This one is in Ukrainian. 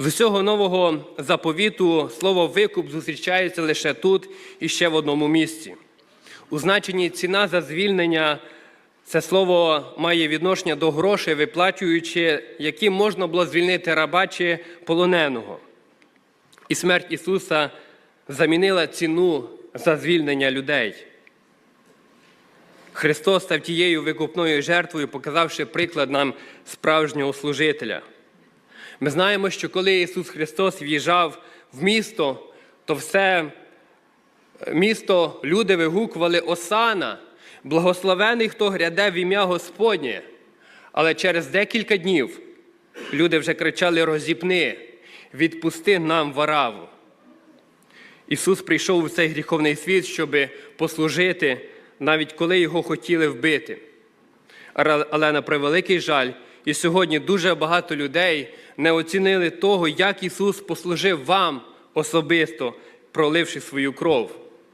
З усього нового заповіту слово викуп зустрічається лише тут і ще в одному місці. У значенні ціна за звільнення це слово має відношення до грошей, виплачуючи, які можна було звільнити раба чи полоненого. І смерть Ісуса замінила ціну за звільнення людей. Христос став тією викупною жертвою, показавши приклад нам справжнього служителя. Ми знаємо, що коли Ісус Христос в'їжджав в місто, то все місто люди вигукували Осана, благословений, хто гряде в ім'я Господнє. Але через декілька днів люди вже кричали Розіпни, відпусти нам вараву. Ісус прийшов у цей гріховний світ, щоб послужити, навіть коли його хотіли вбити. Але на превеликий жаль, і сьогодні дуже багато людей не оцінили того, як Ісус послужив вам особисто, проливши свою кров.